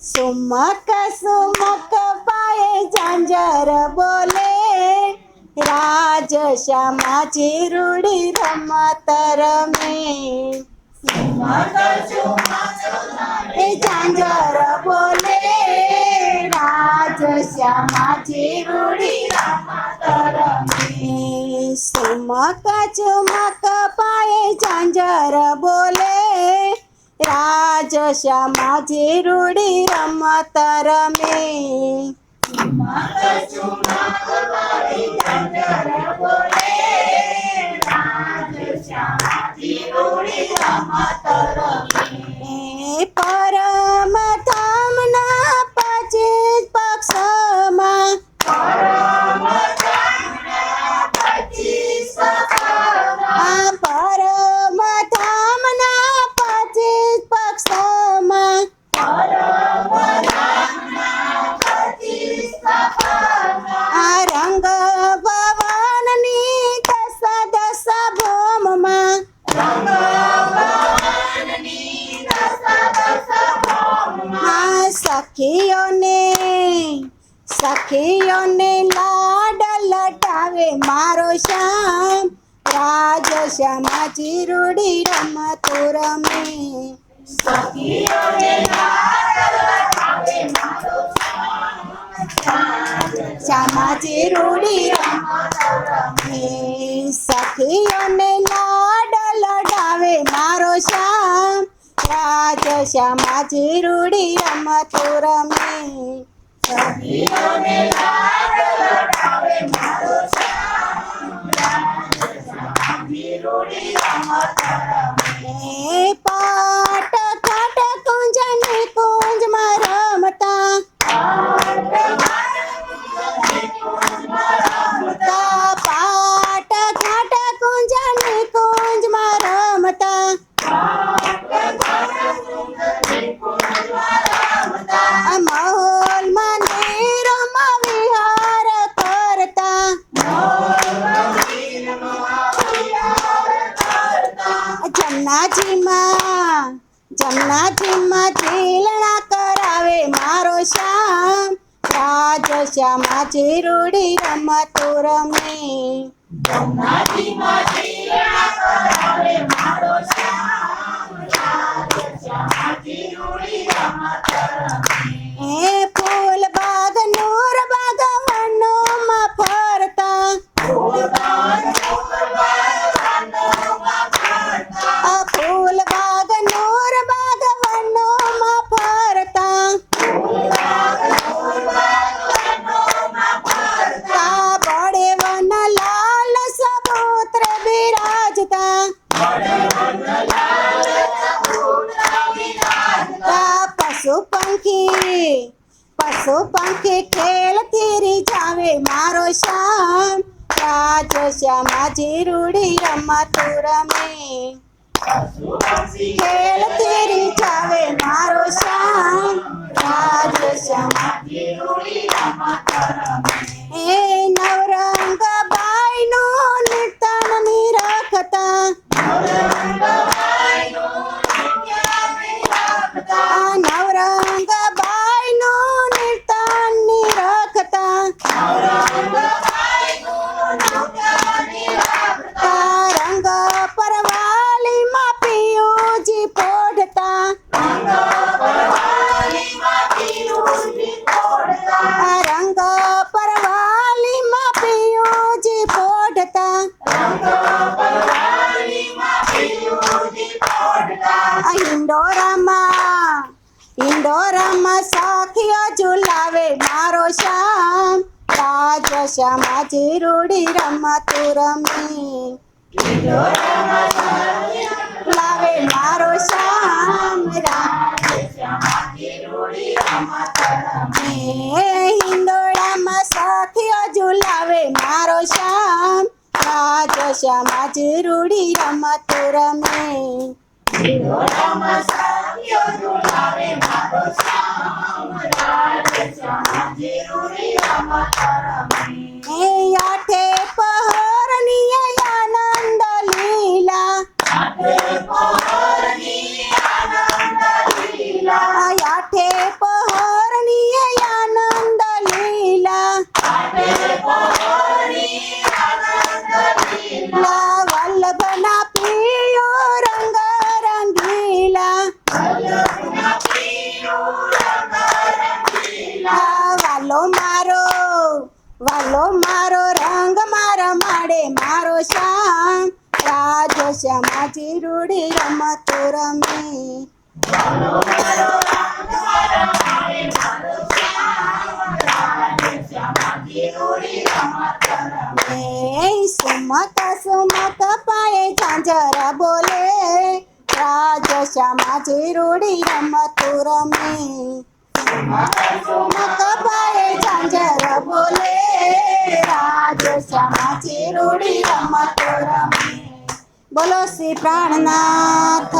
સુમક સુમક પાયે ઝાંઝર બોલે રાજ શ્યામા ચીરુડી રમત રમે એ ઝાંઝર બોલે રાજ શ્યામા ચીરુડી રમત રમે સુમક ચુમક પાયે ઝાંઝર બોલે રાજ શ્યામા રૂડી રમત રમે. સખીઓને લાડ લટાવે મારો શ્યામ. રાજ શ્યામા ચીરુડી રમતો રમે. શ્યામા ચીરુડી રમતો રમે. સખીઓને લાડ લડાવે મારો શ્યામ. રાજ શ્યામા ચીરુડી રમતો રમે. Si yo me largo para el. જમનાજીમાં જમનાજીમાં ઝીલણા કરાવે મારો શ્યામ રાજ શ્યામા ચીરુડી રમતો રમે એ सो पंखे खेल तेरी जावे मारो श्याम राजो श्यामाची रूढी रम्मा तू रमे खेल तेरी जावे मारो श्याम राजो श्यामाची रूढी रम्मा तू મારો શ્યામ, રાજ શ્યામા ચીરુડી રમતું રમી. લાવે મારો શ્યામ હિંડોળામાં સાખીઓ ઝુલાવે મારો શ્યામ, રાજ શ્યામા ચીરુડી રમતું મારો એ Hey. વાલો મારો રંગ મારા માડે મારો શ્યામ રાજો શ્યામાજી રૂડી રમતો રમી એ સુમત સુમત પાયે ઝાંઝર બોલે રાજો શ્યામાજી રૂડી રમતો રમી સુમત પાયે રાજો શ્યામાજી રૂડી રમતો રમી. બોલો શ્રી પ્રાણનાથ.